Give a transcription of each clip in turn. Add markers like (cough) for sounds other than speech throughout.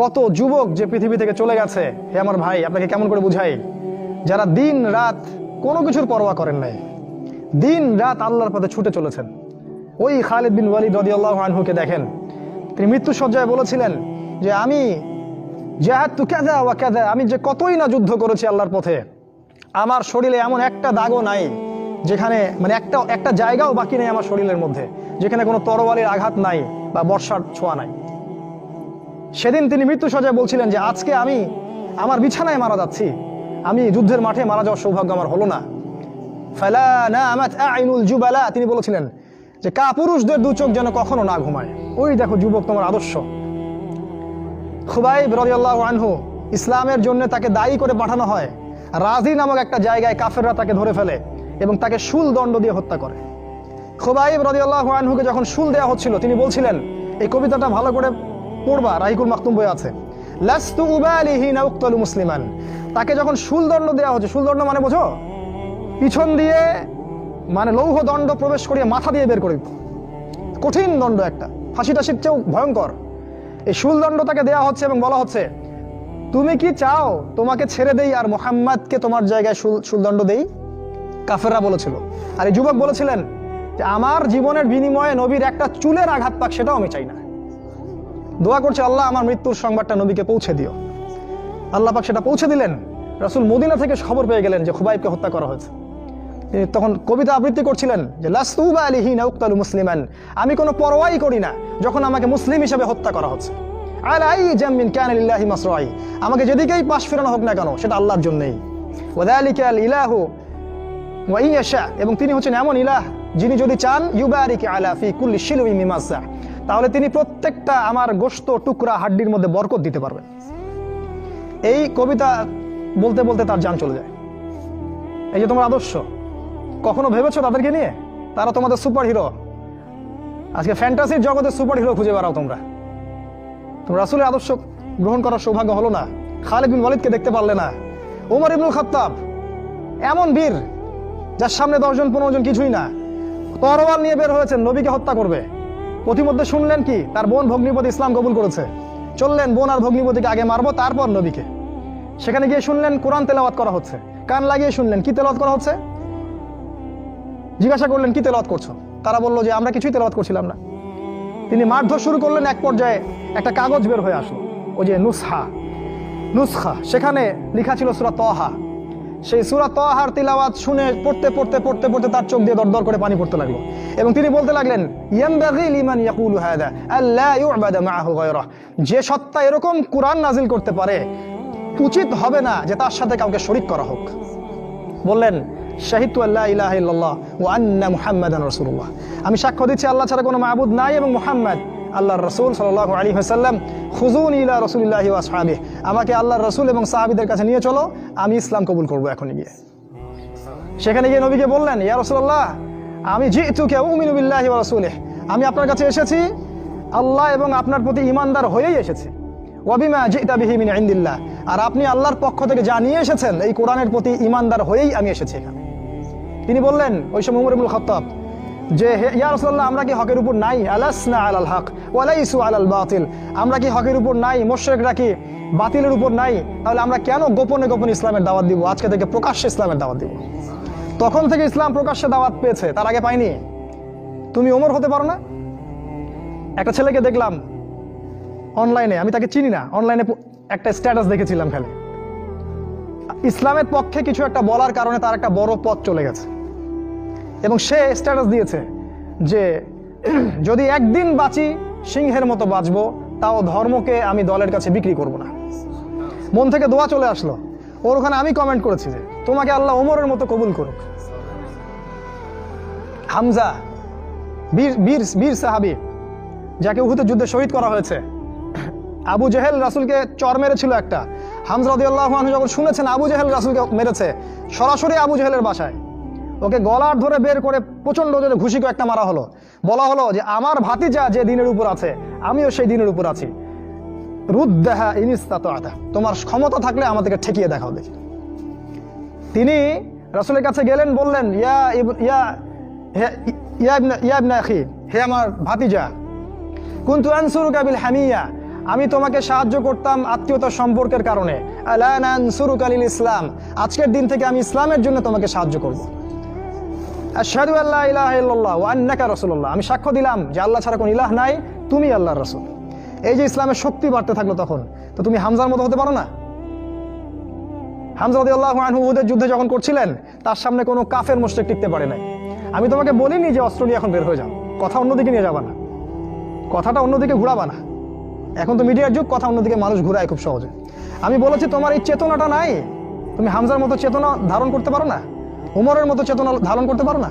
কত যুবক যে পৃথিবী থেকে চলে গেছে? হে আমার ভাই, আপনাকে কেমন করে বুঝাই? যারা দিন রাত কোনো কিছুর পরোয়া করেন নাই, দিন রাত আল্লাহর পথে ছুটে চলেছেন। ওই খালিদ বিন ওয়ালিদ রদিয়াল্লাহ আনহুকে দেখেন। তিনি মৃত্যু সজ্জায় বলেছিলেন যে, আমি জাহাদ তু কেদা ওয়া কেদা আমি যে কতই না যুদ্ধ করেছি আল্লাহর পথে, আমার শরীরে এমন একটা দাগও নাই, যেখানে মানে একটা একটা জায়গাও বাকি নেই আমার শরীরের মধ্যে, যেখানে কোনো তরবারির আঘাত নাই বা বর্ষার ছোঁয়া নাই। সেদিন তিনি মৃত্যু সজায় বলছিলেন যে, আজকে আমি আমার বিছানায় মারা যাচ্ছি। আমি যুদ্ধের মাঠে মারা যাওয়ার সৌভাগ্য আমার হলো না। ফালা না আমার আইনুল জুবালা, তিনি বলেছিলেন যে কা পুরুষদের দু চোখ যেন কখনো না ঘুমায়। ওই দেখো যুবক তোমার আদর্শ। খুবাইব রদিয়াল্লাহ আনহু ইসলামের জন্য তাকে দায়ী করে পাঠানো হয়। রাজি নামক একটা জায়গায় কাফেররা তাকে ধরে ফেলে এবং তাকে শুল দণ্ড দিয়ে হত্যা করে। খুবাইব রদিয়াল্লাহ আনহুকে যখন শুল দেওয়া হচ্ছিল, তিনি বলছিলেন, এই কবিতাটা ভালো করে পড়বা, রাহিকুল মাকতুম বই আছে। লাস্তু উবালিহি না উক্তলু মুসলিমান। তাকে যখন শুলদণ্ড দেওয়া হচ্ছে, শুলদণ্ড মানে বোঝো? পিছন দিয়ে মানে লৌহ দণ্ড প্রবেশ করিয়ে মাথা দিয়ে বের করে দিত। কঠিন দণ্ড একটা। ফাঁসি টাসির চেয়েও ভয়ঙ্কর। এই শুলদণ্ড তাকে দেওয়া হচ্ছে এবং বলা হচ্ছে, তুমি কি চাও তোমাকে ছেড়ে দেই আর মোহাম্মদকে তোমার জায়গায় শুল- শুলদণ্ড দেই? কাফেররা বলেছিল। আর এই যুবক বলেছিলেন যে, আমার জীবনের বিনিময়ে নবীর একটা চুলের আঘাত পাক, সেটাও আমি চাই না। দোয়া করছে আল্লাহ আমার মৃত্যুর সংবাদটা নবীকে পৌঁছে দিও। আল্লাহ পাক সেটা পৌঁছে দিলেন। রাসূল মদিনা থেকে খবর পেয়ে গেলেন যে খুবাইবকে হত্যা করা হয়েছে। তিনি তখন কবিতা আবৃত্তি করছিলেন যে, লাস্তুবা আলিহি নাউক্তালু মুসলিমান। আমি কোনো পরোয়াই করি না যখন আমাকে মুসলিম হিসেবে হত্যা করা হচ্ছে। আলাই জামিন কান লিল্লাহি মাসরাই। আমাকে যেদিকেই পাশ ফেরানো হোক না কেন, সেটা আল্লাহর জন্যই। ওয়াদালিকা আল ইলাহু ওয়া ইয়াশা। এবং তিনি হচ্ছেন এমন ইলাহ যিনি যদি চান ইউবা আলা ফি কুল্লি শিলুই মিমাসা তাহলে তিনি প্রত্যেকটা আমার গোশত টুকরা হাড্ডির মধ্যে বরকত দিতে পারবেন। এই কবিতা বলতে বলতে তার যান চলে যায়। এই যে তোমার আদর্শ, কখনো ভেবেছো তাদেরকে নিয়ে? তারা তোমাদের সুপার হিরো আজকে ফ্যান্টাসির জগতে সুপার হিরো খুঁজে বেড়াও তোমরা। তোমরা রাসূলের আদর্শ গ্রহণ করার সৌভাগ্য হলো না। খালিদ বিন ওয়ালিদকে দেখতে পারলে না। ওমর ইবনুল খাত্তাব, এমন বীর যার সামনে দশজন, পনেরো জন কিছুই না। তরোয়াল নিয়ে বের হয়েছেন, নবীকে হত্যা করবে। প্রতিমধ্যে শুনলেন কি? তার বোন ভগ্নিপতি ইসলাম কবুল করেছে। চললেন, বোন আর ভগ্নিপতিকে আগে মারবো, তারপর নবীকে। সেখানে গিয়ে শুনলেন কোরআন তেলাওয়াত করা হচ্ছে। কান লাগিয়ে শুনলেন, কি তেলাওয়াত করা হচ্ছে? জিজ্ঞাসা করলেন, কি তেলাওয়াত করছ? তারা বলল যে, আমরা কিছুই তেলাওয়াত করছিলাম না। তিনি মারধর শুরু করলেন, এক পর্যায়ে একটা কাগজ বের হয়ে আসলো। ওই যে নুসহা নুসখা, সেখানে লেখা ছিল সুরা তহা সেই সুরা তহার তিলাওয়াত শুনে পড়তে পড়তে পড়তে পড়তে তার চোখ দিয়ে দরদর করে পানি পড়তে লাগল। এবং তিনি বলতে লাগলেন যে সত্তা এরকম কোরআন নাজিল করতে পারে, উচিত হবে না যে তার সাথে কাউকে শরিক করা হোক। বললেন শাহিদু আল্লাহ ইলাহা ওয়া আন্না মুহাম্মাদান রাসূলুল্লাহ। আমি সাক্ষ্য দিচ্ছি, আল্লাহ ছাড়া কোনো মাবুদ নাই এবং মুহাম্মদ, আল্লাহর রাসূল সাল্লাল্লাহু আলাইহি ওয়াসাল্লাম খুজুন ইলা রাসূলিল্লাহি ওয়া আসহাবিহি। আমাকে আল্লাহর রসুল এবং সাহাবীদের কাছে নিয়ে চলো, আমি ইসলাম কবুল করব এখনই গিয়ে। সেখানে গিয়ে নবীকে বললেন, ইয়া রাসূলুল্লাহ, আমি জিতুকে উমিনু বিল্লাহি ওয়া রাসূলিহি। আমি আপনার কাছে এসেছি, আল্লাহ এবং আপনার প্রতি ঈমানদার হয়েই এসেছি। ওয়াবিমা জিতা বিহি মিন ইনদিল্লাহ। আর আপনি আল্লাহর পক্ষ থেকে যা নিয়ে এসেছেন, এই কোরআনের প্রতি ঈমানদার হয়েই আমি এসেছি এখানে। তিনি বললেন, ওই সময় উমর ইবনুল খাত্তাব, যে হে, ইয়া রাসূলুল্লাহ, আমরা কি হকের উপর নাই? আলাসনা আলাল হক, ওয়ালাইসু আলাল বাতিল। আমরা কি হকের উপর নাই? মুশরিকরা কি বাতিলের উপর নাই, তাহলে আমরা কেন গোপনে গোপনে ইসলামের দাওয়াত দিব? আজকে থেকে প্রকাশ্যে ইসলামের দাওয়াত দিব। তখন থেকে ইসলাম প্রকাশ্যে দাওয়াত পেয়েছে, তার আগে পাইনি। তুমি ওমর হতে পারো না? একটা ছেলেকে দেখলাম অনলাইনে, আমি তাকে চিনি না, অনলাইনে একটা স্ট্যাটাস দেখেছিলাম খালি। ইসলামের পক্ষে কিছু একটা বলার কারণে তার একটা বড় পথ চলে গেছে। এবং সে স্ট্যাটাস দিয়েছে যে, (clears throat) যদি একদিন বাঁচি, সিংহের মতো বাঁচবো তাও ধর্মকে আমি দলের কাছে বিক্রি করব না। মন থেকে দোয়া চলে আসলো। ওর ওখানে আমি কমেন্ট করেছি যে, তোমাকে আল্লাহ ওমরের মতো কবুল করুক। হামজা, বীর বীর সাহাবি, যাকে উহুতে যুদ্ধে শহীদ করা হয়েছে। আবু জেহেল রাসুলকে চর মেরেছিল একটা। হামজা রাদিয়াল্লাহু আনহু যখন শুনেছেন আবু জেহেল রাসুলকে মেরেছে, সরাসরি আবু জেহেলের বাসায়। ওকে গলার ধরে বের করে প্রচণ্ড জোরে ঘুষি একটা মারা হলো। বলা হলো যে আমার ভাতিজা যে দিনের উপর আছে, আমিও সেই দিনের উপর আছি। রুদ্দাহা ইনিস্তাত আতা তোমার ক্ষমতা থাকলে আমাদেরকে ঠেকিয়ে দেখাও দেখি। তিনি রাসুলের কাছে গেলেন, বললেন, ইয়া ইয়া হে- আমার ভাতিজা, কুন্তু আনসুরুকা বিল হামিয়া, আমি তোমাকে সাহায্য করতাম আত্মীয়তার সম্পর্কের কারণে। আলা নানসুরুকা লিল ইসলাম, আজকের দিন থেকে আমি ইসলামের জন্য তোমাকে সাহায্য করব। আশহাদু আল্লা ইলাহা আমি সাক্ষ্য দিলাম যে আল্লাহ ছাড়া কোনো ইলাহ নাই, তুমি আল্লাহর রাসূল। এই যে ইসলামের শক্তি বাড়তে থাকল তখন, তো তুমি হামজার মতো হতে পারো না? হামজা রাদিয়াল্লাহু আনহু যুদ্ধে যখন করছিলেন, তার সামনে কোনো কাফের মুশরিক টিকতে পারে নাই। আমি তোমাকে বলিনি যে অস্ত্র নিয়ে এখন বের হয়ে যাও। কথা অন্যদিকে নিয়ে যাবা না। কথাটা অন্যদিকে ঘুরাবা না। এখন তো মিডিয়ার যুগ, কথা অন্যদিকে মানুষ ঘুরায় খুব সহজে। আমি বলেছি, তোমার এই চেতনাটা নাই। তুমি হামজার মতো চেতনা ধারণ করতে পারো না? উমরের মতো চেতনা ধারণ করতে পারো না?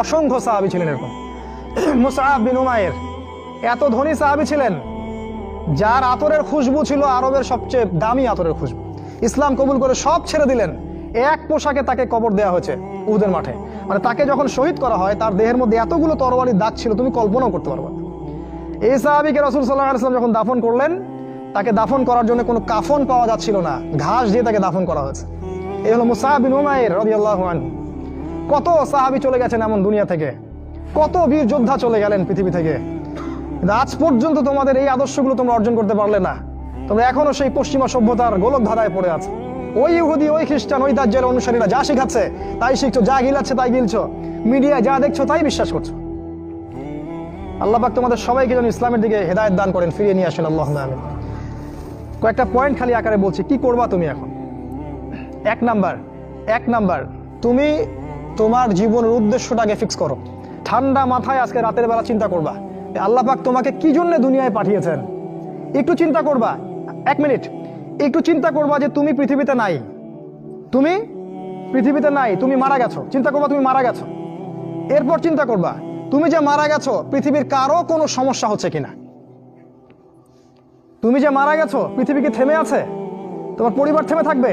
অসংখ্য সাহাবি ছিলেন এরকম। মুসাহাব বিন উমায়ের এত ধনী সাহাবি ছিলেন, যার আতরের খুশবু ছিল আরবের সবচেয়ে দামি আতরের খুশবু। ইসলাম কবুল করে সব ছেড়ে দিলেন। এক পোশাকে তাকে কবর দেওয়া হয়েছে উহুদের মাঠে। মানে তাকে যখন শহীদ করা হয়, তার দেহের মধ্যে এতগুলো তরবারির দাগ ছিল, তুমি কল্পনাও করতে পারবে এই সাহাবিকে রসুল সাল্লাহ আলাইসলাম যখন দাফন করলেন, তাকে দাফন করার জন্য কোনো কাফন পাওয়া যাচ্ছিল না। ঘাস দিয়ে তাকে দাফন করা হয়েছে। এই হলো মুসাহাবিন উমায়ের রাদিয়াল্লাহু আনহু। কত সাহাবি চলে গেছেন এমন দুনিয়া থেকে? কত বীর যোদ্ধা চলে গেলেন পৃথিবী থেকে? আজ পর্যন্ত তোমাদের এই আদর্শগুলো তোমরা অর্জন করতে পারলে না। তোমরা এখনও সেই পশ্চিমা সভ্যতার গোলক ধাঁধায় পড়ে আছে। ওই ইহুদি, ওই খ্রিস্টান, ওই দাজ্যের অনুসারীরা যা শিখাচ্ছে, তাই শিখছো, যা গিলাচ্ছে, তাই গিলছো। মিডিয়া যা দেখছ, তাই বিশ্বাস করছ। আল্লাহ পাক তোমাদের সবাইকে যেন ইসলামের দিকে হেদায়ত দান করেন, ফিরিয়ে নিয়ে আসেন। আল্লাহ কয়েকটা পয়েন্ট খালি আকারে বলছি, কি করবা তুমি এখন? এক নাম্বার এক নাম্বার, তুমি তোমার জীবনের উদ্দেশ্যটাকে ফিক্স করো। ঠান্ডা মাথায় আজকে রাতের বেলা চিন্তা করবা আল্লাহ পাক তোমাকে কি জন্য দুনিয়ায় পাঠিয়েছেন? একটু চিন্তা করবা, এক মিনিট। একটু চিন্তা করবা যে তুমি পৃথিবীতে নাই। তুমি পৃথিবীতে নাই, তুমি মারা গেছো। চিন্তা করবা তুমি মারা গেছো। এরপর চিন্তা করবা, তুমি যে মারা গেছো, পৃথিবীর কারও কোনো সমস্যা হচ্ছে কিনা? তুমি যে মারা গেছো, পৃথিবী কি থেমে আছে? তোমার পরিবার থেমে থাকবে?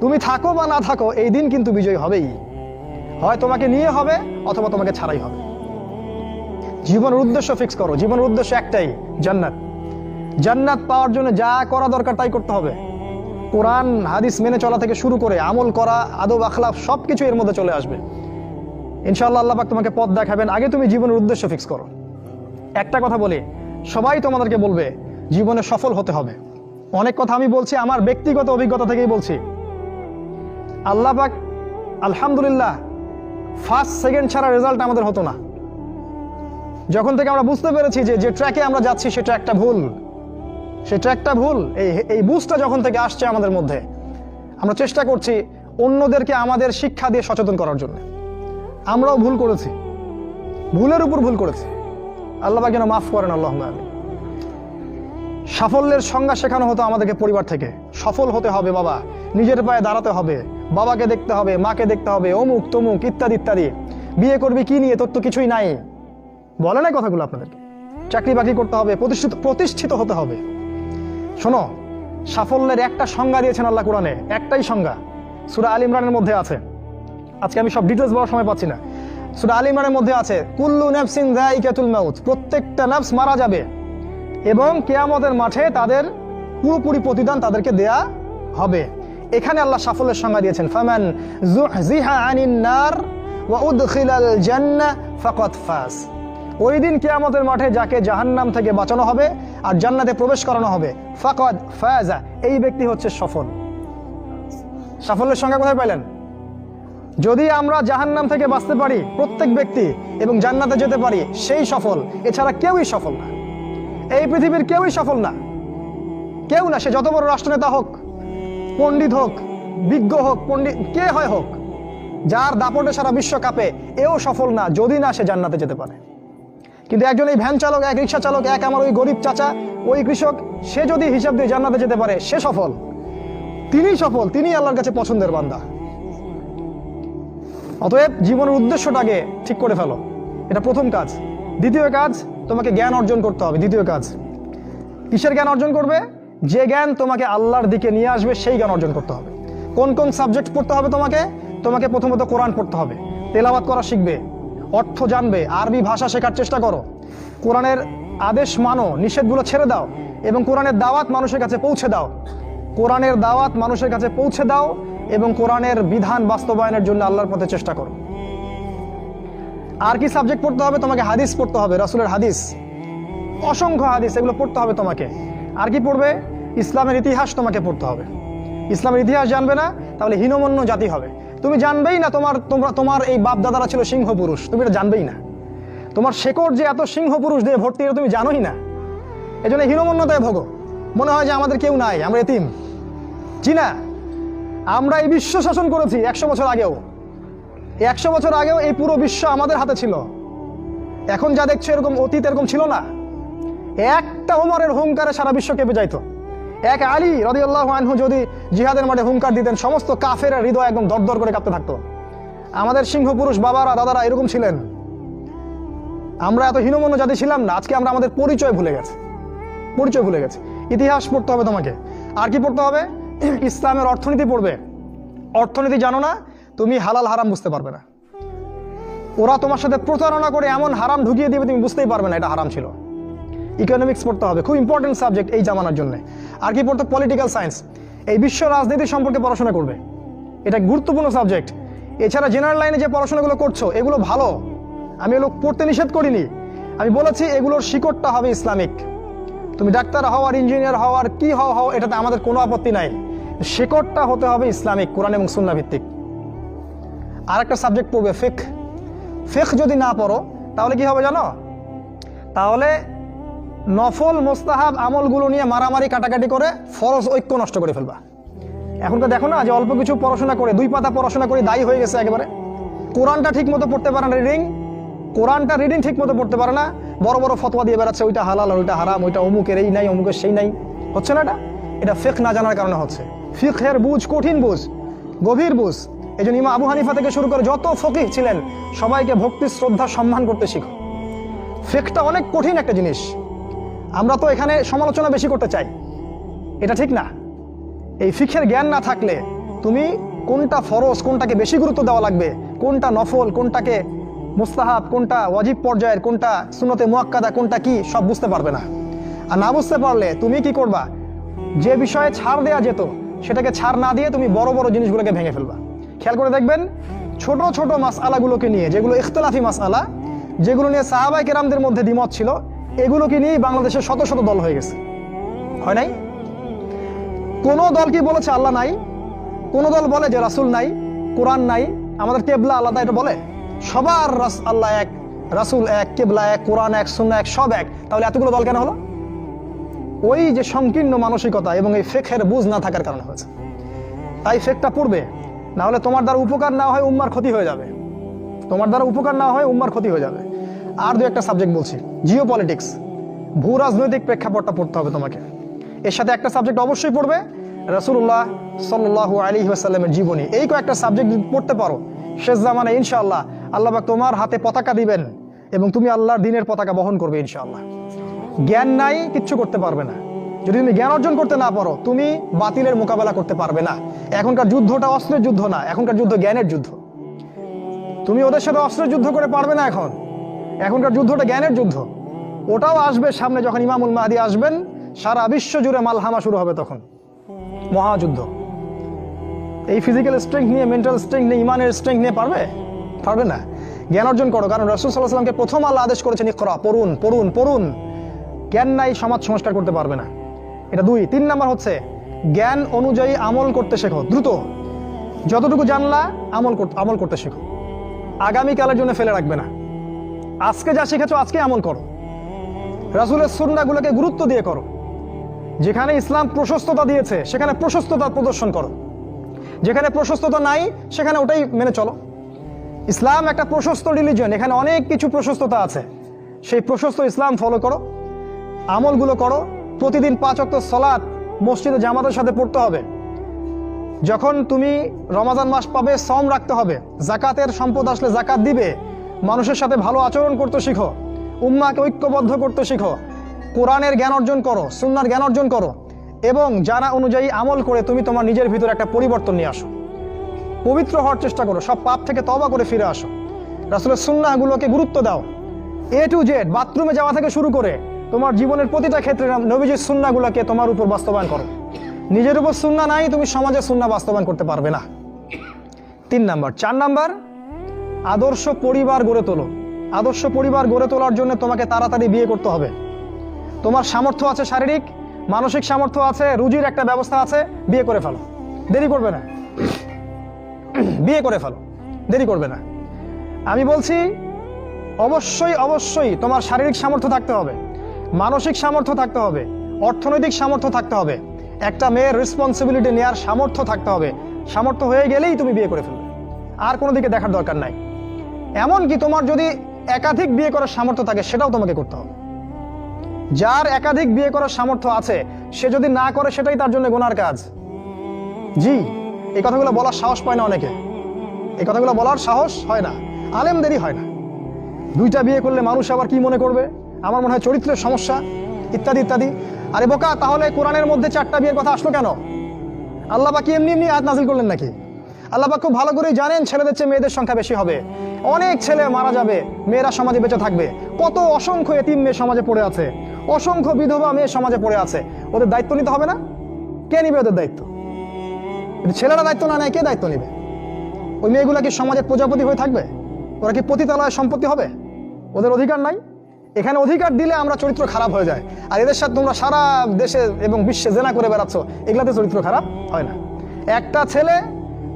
তুমি থাকো বা না থাকো, এই দিন কিন্তু বিজয়ী হবেই। হয় তোমাকে নিয়ে হবে অথবা তোমাকে ছাড়াই হবে। জীবনের উদ্দেশ্য ফিক্স করো। জীবনের উদ্দেশ্য একটাই, জান্নাত। জান্নাত পাওয়ার জন্য যা করা দরকার তাই করতে হবে। কোরআন, হাদিস মেনে চলা থেকে শুরু করে আমল করা, আদব আখলাফ সব কিছু এর মধ্যে চলে আসবে। ইনশাআল্লাহ আল্লাহ তোমাকে পথ দেখাবেন। আগে তুমি জীবনের উদ্দেশ্য ফিক্স করো। একটা কথা বলি, সবাই তোমাদেরকে বলবে, জীবনে সফল হতে হবে। অনেক কথা আমি বলছি, আমার ব্যক্তিগত অভিজ্ঞতা থেকেই বলছি। আল্লাহ পাক, আলহামদুলিল্লাহ ফার্স্ট সেকেন্ড ছাড়া রেজাল্ট আমাদের হতো না। যখন থেকে আমরা বুঝতে পেরেছি যে যে ট্র্যাকে আমরা যাচ্ছি সে ট্র্যাকটা ভুল। সে ট্র্যাকটা ভুল। এই এই বুঝটা যখন থেকে আসছে আমাদের মধ্যে, আমরা চেষ্টা করছি অন্যদেরকে আমাদের শিক্ষা দিয়ে সচেতন করার জন্য। আমরাও ভুল করেছি। ভুলের উপর ভুল করেছি। আল্লাহ পাক যেন মাফ করেন আল্লাহ সাফল্যের সংজ্ঞা শেখানো হতো আমাদেরকে পরিবার থেকে। সফল হতে হবে বাবা। নিজের পায়ে দাঁড়াতে হবে, বাবাকে দেখতে হবে, মাকে দেখতে হবে, অমুক, তমুক, ইত্যাদি ইত্যাদি। বিয়ে করবি কি নিয়ে তোর তো কিছুই নাই। বলে না কথাগুলো আপনাদেরকে। চাকরি বাকরি করতে হবে, প্রতিষ্ঠিত প্রতিষ্ঠিত হতে হবে। শোনো, সাফল্যের একটা সংজ্ঞা দিয়েছেন আল্লাহ কোরআনে, একটাই সংজ্ঞা। সুরা আল ইমরানের মধ্যে আছে। আজকে আমি সব ডিটেলস বলার সময় পাচ্ছি না। সুরা আল ইমরানের মধ্যে আছে, কুল্লু মাউত, প্রত্যেকটা নাফস মারা যাবে এবং কেয়ামতের মাঠে তাদের পুরোপুরি প্রতিদান তাদেরকে দেয়া হবে। এখানে আল্লাহ সাফল্যের সংজ্ঞা দিয়েছেন, ফামান জুহজিহা আনিন নার ওয়া উদখিলাল জান্নাহ ফাকাদ ফাজ। ওই দিন কেয়ামতের মাঠে যাকে জাহান্নাম থেকে বাঁচানো হবে আর জান্নাতে প্রবেশ করানো হবে, ফাকাদ ফাজা, এই ব্যক্তি হচ্ছে সফল। সাফল্যের সংজ্ঞা কোথায় পাইলেন? যদি আমরা জাহান্নাম থেকে বাঁচতে পারি, প্রত্যেক ব্যক্তি এবং জান্নাতে যেতে পারি, সেই সফল, এছাড়া কেউই সফল না। এই পৃথিবীর কেউই সফল না। কেউ না, সে যত বড় রাষ্ট্রনেতা হোক পণ্ডিত হোক, বিজ্ঞ হোক, পণ্ডিত, কে হয় হোক, যার দাপটে সারা বিশ্ব কাঁপে, এও সফল না, যদি না সে জান্নাতে যেতে পারে। কিন্তু একজন এই ভ্যান চালক, এক রিক্সা চালক, এক আমার ওই গরিব চাচা, ওই কৃষক, সে যদি হিসাব দিয়ে জান্নাতে যেতে পারে, সে সফল। তিনি সফল তিনি আল্লাহর কাছে পছন্দের বান্দা। অতএব জীবনের উদ্দেশ্যটাকে ঠিক করে ফেলো। এটা প্রথম কাজ। দ্বিতীয় কাজ, তোমাকে জ্ঞান অর্জন করতে হবে। দ্বিতীয় কাজ। কিসের জ্ঞান অর্জন করবে? যে জ্ঞান তোমাকে আল্লাহর দিকে নিয়ে আসবে, সেই জ্ঞান অর্জন করতে হবে। কোন কোন সাবজেক্ট পড়তে হবে তোমাকে? তোমাকে প্রথমত কোরআন পড়তে হবে। তেলাওয়াত করা শিখবে, অর্থ জানবে, আরবি ভাষা শেখার চেষ্টা করো। কোরআনের আদেশ মানো, নিষেধগুলো ছেড়ে দাও এবং কোরআনের দাওয়াত মানুষের কাছে পৌঁছে দাও। কোরআনের দাওয়াত মানুষের কাছে পৌঁছে দাও এবং কোরআনের বিধান বাস্তবায়নের জন্য আল্লাহর পথে চেষ্টা করো। আর কি সাবজেক্ট পড়তে হবে? তোমাকে হাদিস পড়তে হবে, রাসূলের হাদিস। অসংখ্য হাদিস, এগুলো পড়তে হবে তোমাকে। আর কি পড়বে? ইসলামের ইতিহাস তোমাকে পড়তে হবে। ইসলামের ইতিহাস জানবে না, তাহলে হীনমন্য জাতি হবে। তুমি জানবেই না তোমার, তোমরা, তোমার এই বাপ দাদারা ছিল সিংহ পুরুষ তুমি এটা জানবেই না। তোমার শেকড় যে এত সিংহ পুরুষ দিয়ে ভর্তি, এটা তুমি জানোই না। এই জন্য হীনমন্যতায় ভোগো। মনে হয় যে আমাদের কেউ নাই, আমরা এতিম। জি না, আমরা এই বিশ্ব শাসন করেছি একশো বছর আগেও। একশো বছর আগেও এই পুরো বিশ্ব আমাদের হাতে ছিল। এখন যা দেখছ এরকম অতীত এরকম ছিল না। একটা উমরের হুঙ্কারে সারা বিশ্ব কেঁপে যাইতো। এক আলী রদিউল্লাহ আনহু যদি জিহাদের মাঠে হুঙ্কার দিতেন, সমস্ত কাফের হৃদয় একদম দরদর করে কাঁপতে থাকতো। আমাদের সিংহ পুরুষ বাবারা, দাদারা এরকম ছিলেন। আমরা এত হীনমন্য জাতি ছিলাম না, আজকে আমরা আমাদের পরিচয় ভুলে গেছি। পরিচয় ভুলে গেছে। ইতিহাস পড়তে হবে তোমাকে। আর কি পড়তে হবে? ইসলামের অর্থনীতি পড়বে। অর্থনীতি জানো না, তুমি হালাল হারাম বুঝতে পারবে না। ওরা তোমার সাথে প্রতারণা করে এমন হারাম ঢুকিয়ে দিবে, তুমি বুঝতেই পারবে না এটা হারাম ছিল। ইকোনমিক্স পড়তে হবে। খুব ইম্পর্টেন্ট সাবজেক্ট এই জামানার জন্য। আর কি পড়তে? পলিটিক্যাল সায়েন্স এই বিশ্ব রাজনীতি সম্পর্কে পড়াশোনা করবে। এটা গুরুত্বপূর্ণ সাবজেক্ট এছাড়া জেনারেল লাইনে যে পড়াশোনাগুলো করছ, এগুলো ভালো। আমি এগুলো পড়তে নিষেধ করিনি। আমি বলেছি এগুলোর শিকড়টা হবে ইসলামিক। তুমি ডাক্তার হওয়ার ইঞ্জিনিয়ার হওয়ার কি হও হও, এটাতে আমাদের কোনো আপত্তি নাই। শিকড়টা হতে হবে ইসলামিক, কোরআন এবং সুন্না ভিত্তিক। আর একটা সাবজেক্ট পড়বে ফেক ফেক যদি না পড়ো, তাহলে কি হবে জানো? তাহলে নফল, মোস্তাহাব আমলগুলো নিয়ে মারামারি, কাটাকাটি করে ফরজ ঐক্য নষ্ট করে ফেলবা। এখন তো দেখো না যে অল্প কিছু পড়াশোনা করে, দুই পাতা পড়াশোনা করে দায়ী হয়ে গেছে একেবারে। কোরআনটা ঠিক মতো পড়তে পারে না রিডিং। কোরআনটা রিডিং ঠিক মতো পড়তে পারে না। বড় বড় ফতোয়া দিয়ে বেড়াচ্ছে, ওইটা হালাল, ওইটা হারাম, ওইটা অমুকের এই নাই, অমুকের সেই নাই। হচ্ছে না এটা? এটা ফেক না জানার কারণে হচ্ছে। ফিকের বুঝ কঠিন বুঝ, গভীর বুঝ। এই জন্য ইমা আবু হানিফা থেকে শুরু করে যত ফকিহ ছিলেন, সবাইকে ভক্তি, শ্রদ্ধা, সম্মান করতে শিখো। ফেকটা অনেক কঠিন একটা জিনিস। আমরা তো এখানে সমালোচনা বেশি করতে চাই। এটা ঠিক না। এই ফিখের জ্ঞান না থাকলে তুমি কোনটা ফরজ, কোনটাকে বেশি গুরুত্ব দেওয়া লাগবে? কোনটা নফল, কোনটাকে মুস্তাহাব, কোনটা ওয়াজিব পর্যায়ের, কোনটা সুনতে মুয়াক্কাদা, কোনটা কি, সব বুঝতে পারবে না। আর না বুঝতে পারলে তুমি কি করবা? যে বিষয়ে ছাড় দেয়া যেত, সেটাকে ছাড় না দিয়ে তুমি বড় বড় জিনিসগুলোকে ভেঙে ফেলবা। খেয়াল করে দেখবেন, ছোট ছোট মাস আলাগুলোকে নিয়ে, যেগুলো ইখতলাফি মাস আলা যেগুলো নিয়ে সাহাবাই কেরামদের মধ্যে দ্বিমত ছিল এগুলোকে নিয়েই বাংলাদেশের শত শত দল হয়ে গেছে। হয় নাই? কোনো দল কি বলেছে আল্লাহ নাই? কোন দল বলে যে রাসূল নাই, কোরআন নাই, আমাদের কেবলা আলাদা এটা বলে? সবার রাস, আল্লাহ এক, রাসূল এক, কেবলা এক, কোরআন এক সুন্না এক, সব এক। তাহলে এতগুলো দল কেন হলো? ওই যে সংকীর্ণ মানসিকতা এবং এই ফেকের বুঝ না থাকার কারণে হয়েছে। তাই ফেকটা পড়বে না হলে তোমার দ্বারা উপকার না হয় উম্মার ক্ষতি হয়ে যাবে। তোমার দ্বারা উপকার না হয় উম্মার ক্ষতি হয়ে যাবে। আর দু একটা সাবজেক্ট বলছি। জিও পলিটিক্স ভূ রাজনৈতিক প্রেক্ষাপটটা পড়তে হবে তোমাকে। এর সাথে একটা সাবজেক্ট অবশ্যই পড়বে রসুল্লাহ সাল্লাহ আলী ওয়াসাল্লামের জীবনী। এই কয়েকটা সাবজেক্ট পড়তে পারো, শেষ জামানে ইনশাআল্লাহ আল্লাহ তোমার হাতে পতাকা দিবেন এবং তুমি আল্লাহর দিনের পতাকা বহন করবে ইনশাআল্লাহ। জ্ঞান নাই, কিচ্ছু করতে পারবে না। যদি তুমি জ্ঞান অর্জন করতে না পারো, তুমি বাতিলের মোকাবেলা করতে পারবে না। এখনকার যুদ্ধটা অস্ত্রের যুদ্ধ না, এখনকার যুদ্ধ জ্ঞানের যুদ্ধ। তুমি ওদের সাথে অস্ত্রের যুদ্ধ করে পারবে না এখন। এখনকার যুদ্ধটা জ্ঞানের যুদ্ধ। ওটাও আসবে সামনে যখন ইমামুল মাহাদি আসবেন, সারা বিশ্ব জুড়ে মালহামা শুরু হবে তখন। মহাযুদ্ধ। এই ফিজিক্যাল স্ট্রেংথ নিয়ে মেন্টাল স্ট্রেংথ নিয়ে, ইমানের স্ট্রেংথ নিয়ে পারবে? পারবে না। জ্ঞান অর্জন করো, কারণ রসুল সাল্লাহ প্রথম আল্লাহ আদেশ করেছেন, ইকরা, পড়ুন পড়ুন পড়ুন। জ্ঞান নাই, সমাজ সংস্কার করতে পারবে না। এটা দুই। তিন নাম্বার হচ্ছে, জ্ঞান অনুযায়ী আমল করতে শেখো, দ্রুত। যতটুকু জানলা, আমল আমল করতে শেখো। আগামীকালের জন্য ফেলে রাখবে না। আজকে যা শিখেছো, আজকে আমল করো। রাসুলের সুন্নাগুলোকে গুরুত্ব দিয়ে করো। যেখানে ইসলাম প্রশস্ততা দিয়েছে, সেখানে প্রশস্ততা প্রদর্শন করো। যেখানে প্রশস্ততা নাই, সেখানে ওটাই মেনে চলো। ইসলাম একটা প্রশস্ত রিলিজন এখানে অনেক কিছু প্রশস্ততা আছে। সেই প্রশস্ত ইসলাম ফলো করো, আমলগুলো করো। প্রতিদিন পাঁচ অক্ট সলাৎ মসজিদে জামাতের সাথে পড়তে হবে। যখন তুমি রমাজান মাস পাবে সম রাখতে হবে। জাকাতের সম্পদ আসলে জাকাত দিবে। মানুষের সাথে ভালো আচরণ করতে শিখো। উম্মাকে ঐক্যবদ্ধ করতে শিখো। কোরআনের জ্ঞান অর্জন করো, সুন্নার জ্ঞান অর্জন করো এবং জানা অনুযায়ী আমল করে তুমি তোমার নিজের ভিতরে একটা পরিবর্তন নিয়ে আসো। পবিত্র হওয়ার চেষ্টা করো, সব পাপ থেকে তবা করে ফিরে আসো। রাসুলের সুন্নাগুলোকে গুরুত্ব দাও। এ টু জেড বাথরুমে যাওয়া থেকে শুরু করে তোমার জীবনের প্রতিটা ক্ষেত্রে নবীজির সুন্নাগুলোকে তোমার উপর বাস্তবায়ন করো। নিজের উপর সুন্না নাই, তুমি সমাজে সুন্না বাস্তবায়ন করতে পারবে না। তিন নাম্বার, চার নাম্বার আদর্শ পরিবার গড়ে তোলো। আদর্শ পরিবার গড়ে তোলার জন্য তোমাকে তাড়াতাড়ি বিয়ে করতে হবে। তোমার সামর্থ্য আছে শারীরিক, মানসিক সামর্থ্য আছে, রুজির একটা ব্যবস্থা আছে, বিয়ে করে ফেলো। দেরি করবে না। (clears throat) বিয়ে করে ফেলো। দেরি করবে না। আমি বলছি, অবশ্যই অবশ্যই তোমার শারীরিক সামর্থ্য থাকতে হবে, মানসিক সামর্থ্য থাকতে হবে, অর্থনৈতিক সামর্থ্য থাকতে হবে, একটা মেয়ের রেসপন্সিবিলিটি নেওয়ার সামর্থ্য থাকতে হবে। সামর্থ্য হয়ে গেলেই তুমি বিয়ে করে ফেলবে। আর কোনো দিকে দেখার দরকার নাই। এমনকি তোমার যদি একাধিক বিয়ে করার সামর্থ্য থাকে, সেটাও তোমাকে করতে হবে। যার একাধিক বিয়ে করার সামর্থ্য আছে, সে যদি না করে, সেটাই তার জন্য গোনার কাজ। জি, এই কথাগুলো বলার সাহস পায় না অনেকে। এই কথাগুলো বলার সাহস হয় না। আলেমদেরই হয় না। দুইটা বিয়ে করলে মানুষ আবার কি মনে করবে? আমার মনে হয় চরিত্রের সমস্যা, ইত্যাদি ইত্যাদি। আরে বোকা, তাহলে কোরআনের মধ্যে চারটা বিয়ের কথা আসলো কেন? আল্লাহ বাকি এমনি এমনি আয়াত নাজিল করলেন নাকি? আল্লাহ খুব ভালো করেই জানেন ছেলেদের চেয়ে মেয়েদের সংখ্যা বেশি হবে। অনেক ছেলে মারা যাবে, মেয়েরা সমাজে বেঁচে থাকবে। কত অসংখ্য এতিম মেয়ে সমাজে পড়ে আছে, অসংখ্য বিধবা মেয়ে সমাজে পড়ে আছে। ওদের দায়িত্ব নিতে হবে না? কে নিবে ওদের দায়িত্ব? ছেলেরা দায়িত্ব না নেয়, কে দায়িত্ব নিবে? ওই মেয়েগুলো কি সমাজের প্রজাপতি হয়ে থাকবে? ওরা কি পতিতালয় সম্পত্তি হবে? ওদের অধিকার নাই? এখানে অধিকার দিলে আমরা চরিত্র খারাপ হয়ে যায়। আর এদের সাথে তোমরা সারা দেশে এবং বিশ্বে জেনা করে বেড়াচ্ছ, এগুলাতে চরিত্র খারাপ হয় না। একটা ছেলে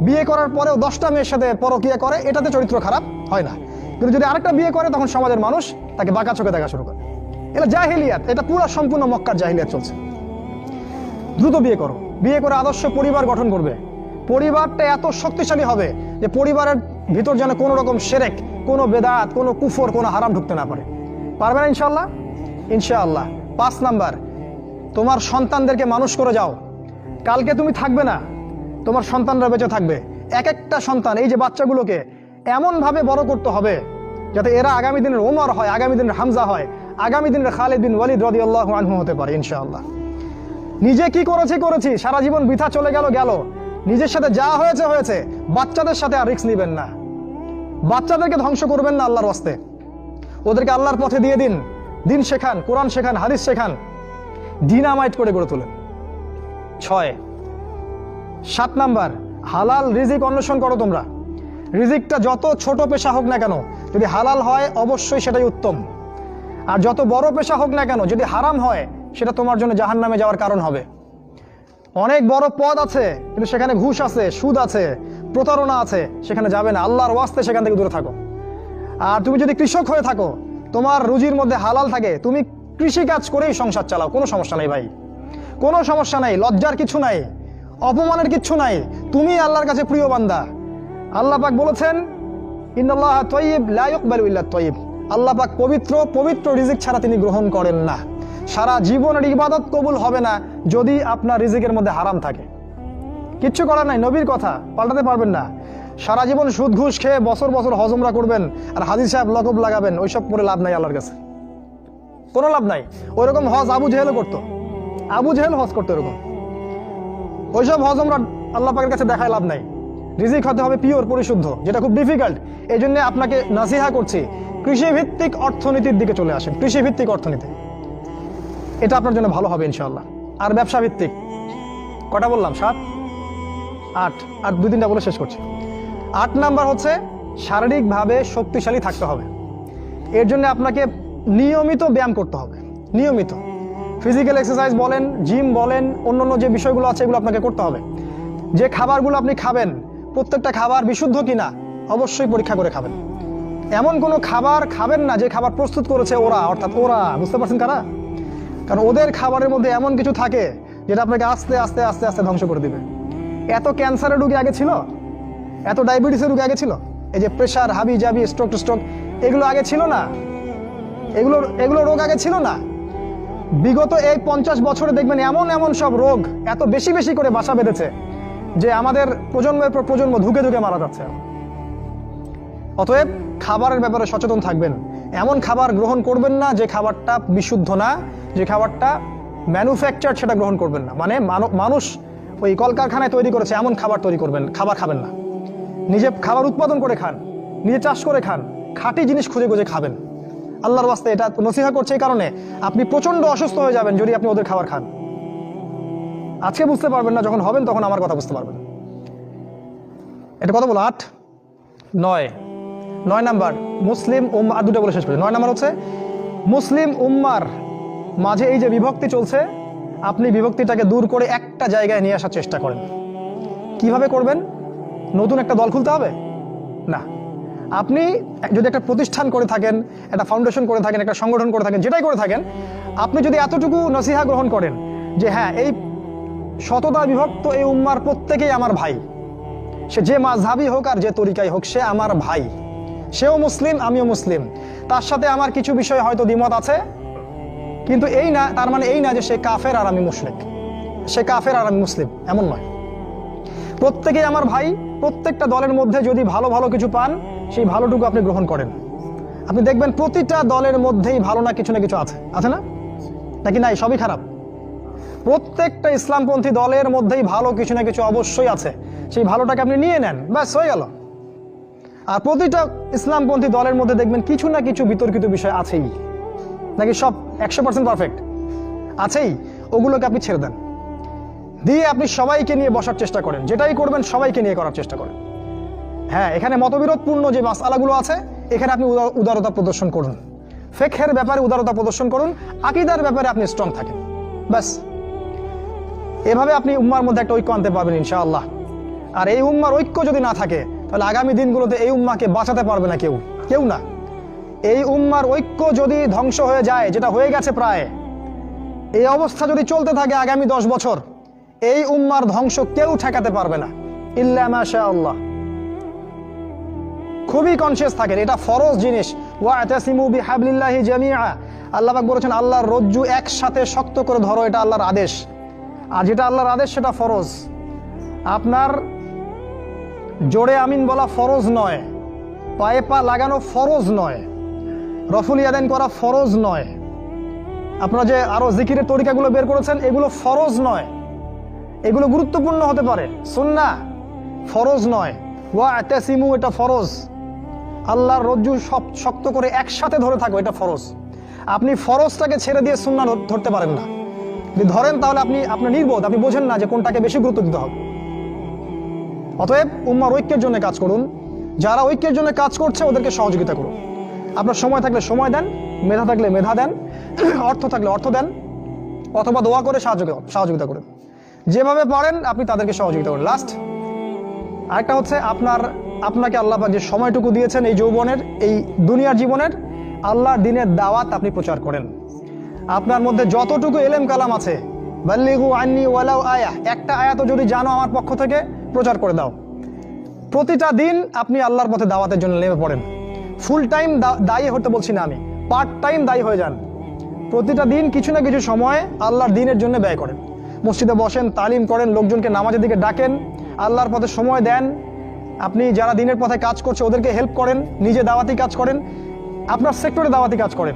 বিয়ে করার পরেও দশটা মেয়ের সাথে পরকিয়া করে, এটাতে চরিত্র খারাপ হয় না। কিন্তু যদি আরেকটা বিয়ে করে, তখন সমাজের মানুষ তাকে বাঁকা চোখে দেখা শুরু করে। এটা জাহিলিয়াত, এটা পুরো সম্পূর্ণ মক্কার জাহিলিয়াত চলছে। দ্রুত বিয়ে করো। বিয়ে করে আদর্শ পরিবার গঠন করবে। পরিবারটা এত শক্তিশালী হবে যে পরিবারের ভিতর যেন কোনো রকম সেরেক, কোনো বেদাত, কোনো কুফর, কোনো হারাম ঢুকতে না পারে। পারবে না ইনশাল্লাহ ইনশাআল্লাহ। পাঁচ নাম্বার, তোমার সন্তানদেরকে মানুষ করে যাও। কালকে তুমি থাকবে না তোমার সন্তানরা বেঁচে থাকবে। এক একটা সন্তান, এই যে বাচ্চাগুলোকে এমনভাবে বড় করতে হবে যাতে এরা আগামী দিনের ওমর হয়, আগামী দিনের হামজা হয়, আগামী দিনের খালিদ বিন ওয়ালিদ রদি আল্লাহ আনহু হতে পারে, ইনশাআল্লাহ। নিজে কি করেছি করেছি, সারা জীবন বৃথা চলে গেল গেল। নিজের সাথে যা হয়েছে হয়েছে। বাচ্চাদের সাথে আর রিস্ক নেবেন না। বাচ্চাদেরকে ধ্বংস করবেন না আল্লাহর হস্তে ওদেরকে আল্লাহর পথে দিয়ে দিন। দিন শেখান, কোরআন শেখান, হাদিস শেখান। ডিনামাইট করে গড়ে তোলেন। ছয় সাত নাম্বার, হালাল রিজিক অন্বেষণ করো তোমরা। রিজিকটা যত ছোট পেশা হোক না কেন, যদি হালাল হয় অবশ্যই সেটাই উত্তম। আর যত বড় পেশা হোক না কেন, যদি হারাম হয়, সেটা তোমার জন্য জাহান নামে যাওয়ার কারণ হবে। অনেক বড় পদ আছে, কিন্তু সেখানে ঘুষ আছে, সুদ আছে, প্রতারণা আছে, সেখানে যাবে না। আল্লাহর ওয়াস্তে সেখান থেকে দূরে থাকো। আর তুমি যদি কৃষক হয়ে থাকো, তোমার রুজির মধ্যে হালাল থাকে, তুমি কৃষি কাজ করেই সংসার চালাও। কোনো সমস্যা নেই ভাই। কোনো সমস্যা নাই, লজ্জার কিছু নাই। অপমানের কিচ্ছু নাই। তুমি আল্লাহর কাছে প্রিয় বান্দা। আল্লাহ পাক বলেছেন ইন্দাল্লাহ তৈব লায়ক ইল্লা তৈব আল্লাহ পাক পবিত্র পবিত্র রিজিক ছাড়া তিনি গ্রহণ করেন না। সারা জীবনের ইবাদত কবুল হবে না যদি আপনার রিজিকের মধ্যে হারাম থাকে। কিচ্ছু করার নাই, নবীর কথা। পাল্টাতে পারবেন না। সারা জীবন সুদ, ঘুষ খেয়ে বছর বছর হজমরা করবেন, আর হাজির সাহেব লকব লাগাবেন, ওইসব করে লাভ নাই আল্লাহর কাছে। কোনো লাভ নাই। ওইরকম হজ আবু জেহেলও করতো। আবু জেহেল হজ করতো এরকম। ওইসব হজ আমরা আল্লাহ পাকের কাছে দেখায় লাভ নাই। রিজিক হতে হবে পিওর পরিশুদ্ধ, যেটা খুব ডিফিকাল্ট এই জন্য আপনাকে নাসিহা করছি, কৃষিভিত্তিক অর্থনীতির দিকে চলে আসেন, কৃষিভিত্তিক অর্থনীতি। এটা আপনার জন্য ভালো হবে ইনশাল্লাহ আর ব্যবসা ভিত্তিক কটা বললাম? সাত? আট। আর দুই তিনটা বলে শেষ করছি। আট নাম্বার হচ্ছে, শারীরিকভাবে শক্তিশালী থাকতে হবে। এর জন্য আপনাকে নিয়মিত ব্যায়াম করতে হবে। নিয়মিত। ফিজিক্যাল এক্সারসাইজ বলেন জিম বলেন অন্য অন্য যে বিষয়গুলো আছে এগুলো আপনাকে করতে হবে। যে খাবারগুলো আপনি খাবেন, প্রত্যেকটা খাবার বিশুদ্ধ কিনা, অবশ্যই পরীক্ষা করে খাবেন। এমন কোনো খাবার খাবেন না যে খাবার প্রস্তুত করেছে ওরা, অর্থাৎ ওরা, বুঝতে পারছেন কারা? কারণ ওদের খাবারের মধ্যে এমন কিছু থাকে যেটা আপনাকে আস্তে আস্তে আস্তে আস্তে ধ্বংস করে দিবে। এত ক্যান্সারের রোগী আগে ছিল? এত ডায়াবেটিসের রোগী আগে ছিল? এই যে প্রেশার হাবি জাবি স্ট্রোক স্ট্রোক এগুলো আগে ছিল না? এগুলো এগুলো রোগ আগে ছিল না? বিগত এই পঞ্চাশ বছরে দেখবেন এমন এমন সব রোগ এত বেশি বেশি করে বাসা বেঁধেছে যে আমাদের প্রজন্মের পর প্রজন্ম ধুকে ধুকে মারা যাচ্ছে। অতএব খাবারের ব্যাপারে সচেতন থাকবেন। এমন খাবার গ্রহণ করবেন না যে খাবারটা বিশুদ্ধ না, যে খাবারটা ম্যানুফ্যাকচার সেটা গ্রহণ করবেন না। মানে মানুষ ওই কলকারখানায় তৈরি করেছে, এমন খাবার তৈরি করবেন, খাবার খাবেন না। নিজে খাবার উৎপাদন করে খান, নিজে চাষ করে খান, খাঁটি জিনিস খুঁজে খুঁজে খাবেন। আল্লাহর বাস্তে এটা নসিহা করছে এই কারণে আপনি প্রচণ্ড অসুস্থ হয়ে যাবেন যদি আপনি ওদের খাবার খান। আজকে বুঝতে পারবেন না, যখন হবেন তখন আমার কথা বুঝতে পারবেন। এটা কথা বলো? আট? নয়। নয় নাম্বার, মুসলিম উম্মা, আর দুটো বলে শেষ করি। নয় নাম্বার হচ্ছে, মুসলিম উম্মার মাঝে এই যে বিভক্তি চলছে, আপনি বিভক্তিটাকে দূর করে একটা জায়গায় নিয়ে আসার চেষ্টা করেন। কীভাবে করবেন? নতুন একটা দল খুলতে হবে? না। আপনি যদি একটা প্রতিষ্ঠান করে থাকেন, একটা ফাউন্ডেশন করে থাকেন, একটা সংগঠন করে থাকেন, যেটাই করে থাকেন, আপনি যদি এতটুকু নসিহা গ্রহণ করেন যে হ্যাঁ এই শতদা বিভক্ত এই উম্মার প্রত্যেকেই আমার ভাই, সে যে মাঝহাবি হোক আর যে তরিকাই হোক, সে আমার ভাই, সেও মুসলিম, আমিও মুসলিম। তার সাথে আমার কিছু বিষয় হয়তো দ্বিমত আছে, কিন্তু এই না, তার মানে এই না যে সে কাফের আর আমি মুশরিক। সে কাফের আর আমি মুসলিম, এমন নয়। প্রত্যেকেই আমার ভাই, প্রত্যেকটা দলের মধ্যে যদি ভালো ভালো কিছু পান সেই ভালোটুকু আপনি গ্রহণ করেন। আপনি দেখবেন প্রতিটা দলের মধ্যেই ভালো না কিছু না কিছু আছে। আছে না? নাকি নাই? সবই খারাপ। প্রত্যেকটা ইসলামপন্থী দলের মধ্যেই ভালো কিছু না কিছু অবশ্যই আছে। সেই ভালোটাকে আপনি নিয়ে নেন, ব্যাস, হয়ে গেল। আর প্রতিটা ইসলামপন্থী দলের মধ্যে দেখবেন কিছু না কিছু বিতর্কিত বিষয় আছেই। নাকি সব একশো পার্সেন্ট পারফেক্ট আছেই। ওগুলোকে আপনি ছেড়ে দেন। দিয়ে আপনি সবাইকে নিয়ে বসার চেষ্টা করেন। যেটাই করবেন সবাইকে নিয়ে করার চেষ্টা করেন। হ্যাঁ এখানে মতবিরোধপূর্ণ যে মাসালাগুলো আছে, এখানে আপনি উদারতা প্রদর্শন করুন। ফেকের ব্যাপারে উদারতা প্রদর্শন করুন, আকিদার ব্যাপারে আপনি স্ট্রং থাকেন। ব্যাস। এভাবে আপনি উম্মার মধ্যে একটা ঐক্য আনতে পারবেন, ইনশাআল্লাহ। আর এই উম্মার ঐক্য যদি না থাকে, তাহলে আগামী দিনগুলোতে এই উম্মাকে বাঁচাতে পারবে না কেউ। কেউ না। এই উম্মার ঐক্য যদি ধ্বংস হয়ে যায়, যেটা হয়ে গেছে প্রায়, এই অবস্থা যদি চলতে থাকে আগামী দশ বছর, এই উম্মার ধ্বংস কেউ ঠেকাতে পারবে না। ইল্লা মাশা আল্লাহ খুবই কনসিয়াস থাকেন। এটা ফরজ জিনিস। ওয়াতাসিমু বিহাবলিল্লাহি জামিআ। আল্লাহ পাক বলেছেন, আল্লাহর রজ্জু একসাথে শক্ত করে ধরো, এটা আল্লাহর আদেশ। আর যেটা আল্লাহর আদেশ, সেটা ফরজ। আপনার জোরে আমিন বলা ফরজ নয়। পায়ে পা লাগানো ফরজ নয়। রফুল ইয়াদান করা ফরজ নয়। আপনারা যে আরও জিকিরের তরিকাগুলো বের করেছেন, এগুলো ফরজ নয়। এগুলো গুরুত্বপূর্ণ হতে পারে। সুন্না ফরজ নয়। ওয়া এটা ফরজ। আল্লাহর রজ্জু সব শক্ত করে একসাথে ধরে থাকো, এটা ফরজ। আপনি ফরজটাকে ছেড়ে দিয়ে সুন্না ধরতে পারেন না। যদি ধরেন তাহলে আপনি আপনার নির্বোধ, আপনি বোঝেন না যে কোনটাকে বেশি গুরুত্ব দিতে হবে। অতএব উম্মার ঐক্যের জন্য কাজ করুন। যারা ঐক্যের জন্য কাজ করছে, ওদেরকে সহযোগিতা করুন। আপনার সময় থাকলে সময় দেন, মেধা থাকলে মেধা দেন, (clears throat) অর্থ থাকলে অর্থ দেন, অথবা দোয়া করে সাহায্য সহযোগিতা করুন। যেভাবে পারেন, আপনি তাদেরকে সহযোগিতা করুন। লাস্ট আরেকটা হচ্ছে আপনার আপনাকে আল্লাহ যে সময়টুকু দিয়েছেন এই যৌবনের, এই দুনিয়ার জীবনের, আল্লাহর দিনের দাওয়াত আপনি প্রচার করেন। আপনার মধ্যে যতটুকু এলেম কালাম আছে, বাল্লিগু আন্নি ওয়ালাউ আয়া, একটা আয়াত যদি জানো আমার পক্ষ থেকে, প্রচার করে দাও। প্রতিটা দিন আপনি আল্লাহর পথে দাওয়াতের জন্য নেমে পড়েন। ফুল টাইম দায়ী হতে বলছি না আমি পার্ট টাইম দায়ী হয়ে যান। প্রতিটা দিন কিছু না কিছু সময় আল্লাহর দিনের জন্য ব্যয় করেন। মসজিদে বসেন, তালিম করেন, লোকজনকে নামাজের দিকে ডাকেন, আল্লাহর পথে সময় দেন আপনি যারা দিনের পথে কাজ করছে, ওদেরকে হেল্প করেন, নিজে দাওয়াতি কাজ করেন, আপনার সেক্টরে দাওয়াতি কাজ করেন।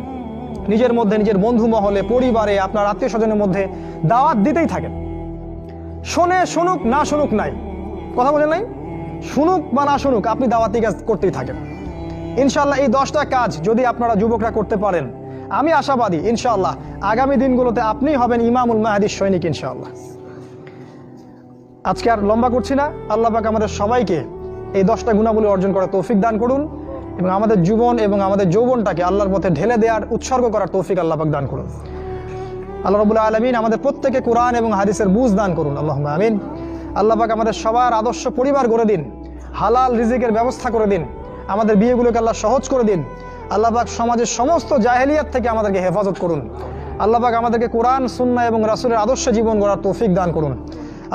নিজের মধ্যে, নিজের বন্ধু মহলে, পরিবারে, আপনার আত্মীয় স্বজনের মধ্যে দাওয়াত দিতেই থাকেন। শোনে শুনুক, না শুনুক নাই। কথা বলেন নাই? শুনুক বা না শুনুক, আপনি দাওয়াতি কাজ করতেই থাকেন। ইনশাল্লাহ এই দশটা কাজ যদি আপনারা যুবকরা করতে পারেন, আমি আশাবাদী, ইনশাআল্লাহ আগামী দিনগুলোতে আপনি হবেন ইমামুল মাহাদিস সৈনিক, ইনশাআল্লাহ। আজকে আর লম্বা করছি না, আল্লাহ পাক আমাদের সবাইকে এই দশটা গুণাবলী অর্জন করার তৌফিক দান করুন এবং আমাদের জীবন এবং আমাদের যৌবনটাকে আল্লাহর পথে ঢেলে দেওয়ার, উৎসর্গ করার তৌফিক আল্লাহাক দান করুন। আল্লাহ রবুল্লা আলমিন আমাদের প্রত্যেকে কোরআন এবং হাদিসের বুঝ দান করুন আল্লাহ আমিন। আল্লাহ পাক আমাদের সবার আদর্শ পরিবার গড়ে দিন, হালাল রিজিকের ব্যবস্থা করে দিন, আমাদের বিয়েগুলোকে আল্লাহ সহজ করে দিন। আল্লাহ পাক সমাজের সমস্ত জাহেলিয়াত থেকে আমাদেরকে হেফাজত করুন। আল্লাহ পাক আমাদেরকে কোরআন সুন্না এবং রাসুলের আদর্শ জীবন গড়ার তৌফিক দান করুন।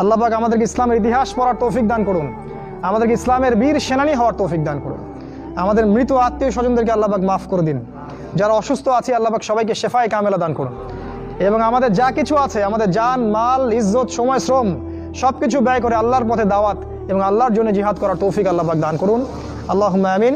আল্লাহ পাক আমাদেরকে ইসলামের ইতিহাস পড়ার তৌফিক দান করুন। আমাদেরকে ইসলামের বীর সেনানি হওয়ার তৌফিক দান করুন। আমাদের মৃত আত্মীয় স্বজনদেরকে আল্লাহবাক মাফ করে দিন। যারা অসুস্থ আছে আল্লাহবাক সবাইকে শেফায় কামেলা দান করুন। এবং আমাদের যা কিছু আছে, আমাদের জান, মাল, ইজ্জত, সময়, শ্রম সব কিছু ব্যয় করে আল্লাহর পথে দাওয়াত এবং আল্লাহর জন্য জিহাদ করার তৌফিক আল্লাহবাক দান করুন। আল্লাহ আমিন।